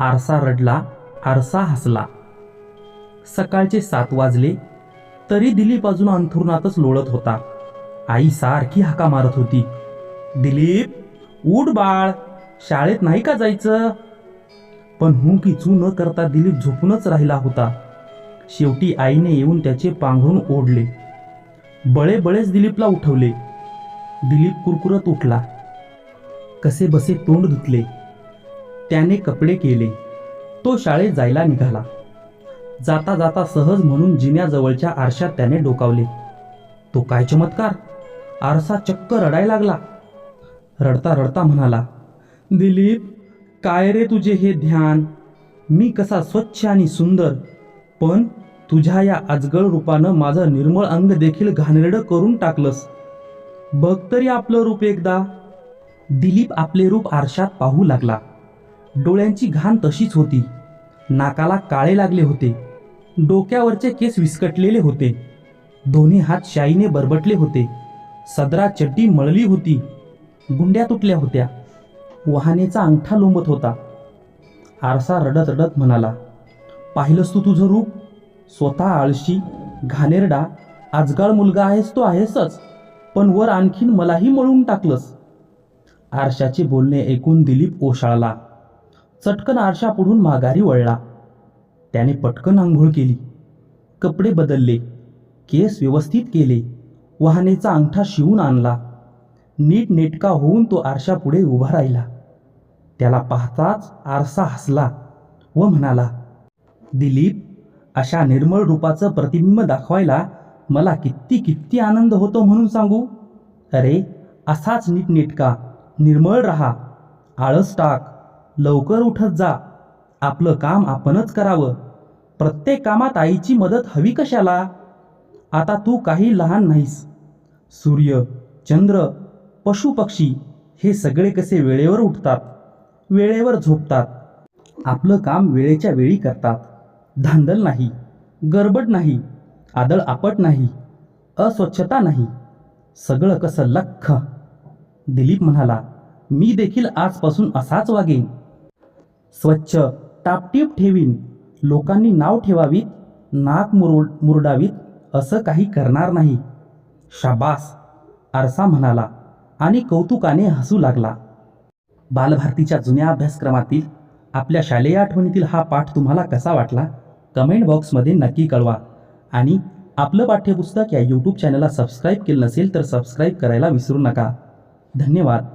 आरसा रडला आरसा हसला. सकाळचे सात वाजले तरी दिलीप अजून अंथरुणातच लोळत होता. आई सारखी हाका मारत होती. दिलीप उठ बाळ शाळेत नाही का जायचं? पण हू की चू न करता दिलीप झोपूनच राहिला होता. शेवटी आईने येऊन त्याचे पांघरून ओढले. बळे बळेच दिलीपला उठवले. दिलीप कुरकुरत उठला. कसे बसे तोंड धुतले. त्याने कपडे केले. तो शाळेत जायला निघाला. जाता जाता सहज म्हणून जिन्याजवळच्या आरशात त्याने डोकावले. तो काय चमत्कार? आरसा चक्क रडायला लागला. रडता रडता म्हणाला दिलीप काय रे तुझे हे ध्यान? मी कसा स्वच्छ आणि सुंदर पण तुझ्या या अजगळ रूपानं माझं निर्मळ अंग देखील घाणेरडं करून टाकलंस. बघ तरी आपलं रूप एकदा. दिलीप आपले रूप आरशात पाहू लागला. डोळ्यांची घाण तशीच होती. नाकाला काळे लागले होते. डोक्यावरचे केस विस्कटलेले होते. दोन्ही हात शाईने बरबटले होते. सदरा चड्डी मळली होती. गुंड्या तुटल्या होत्या. वाहनेचा अंगठा लोंबत होता. आरसा रडत रडत म्हणाला पाहिलंस तू तुझं रूप? स्वतः आळशी घाणेरडा आजगाळ मुलगा आहेस तो आहेसच पण वर आणखीन मलाही मळून टाकलंस. आरशाचे बोलणे ऐकून दिलीप ओशाळला. चटकन आरशा पुढून माघारी वळला. त्याने पटकन आंघोळ केली. कपडे बदलले. केस व्यवस्थित केले. वाहनेचा अंगठा शिवून आणला. नीट नेटका होऊन तो आरशापुढे उभा राहिला. त्याला पाहताच आरसा हसला व म्हणाला दिलीप अशा निर्मळ रूपाचं प्रतिबिंब दाखवायला मला किती किती आनंद होतो म्हणून सांगू? अरे असाच नीटनेटका निर्मळ राहा आळस टाक लवकर उठत जा. आपलं काम आपणच करावं. प्रत्येक कामात आईची मदत हवी कशाला? आता तू काही लहान नाहीस. सूर्य चंद्र पशुपक्षी हे सगळे कसे वेळेवर उठतात वेळेवर झोपतात. आपलं काम वेळेच्या वेळी करतात. धांदल नाही गडबड नाही आदळ आपट नाही अस्वच्छता नाही. सगळं कसं लख्ख. दिलीप म्हणाला मी देखील आजपासून असाच वागेन. स्वच्छ टापटीप ठेवीन. लोकांनी नाव ठेवावीत नाक मुरड मुरडावीत असं काही करणार नाही. शाबास आरसा म्हणाला आणि कौतुकाने हसू लागला. बालभारतीच्या जुन्या अभ्यासक्रमातील आपल्या शालेय आठवणीतील हा पाठ तुम्हाला कसा वाटला? कमेंट बॉक्समध्ये नक्की कळवा. आणि आपलं पाठ्यपुस्तक या यूट्यूब चॅनलला सबस्क्राईब केलं नसेल तर सबस्क्राईब करायला विसरू नका. धन्यवाद.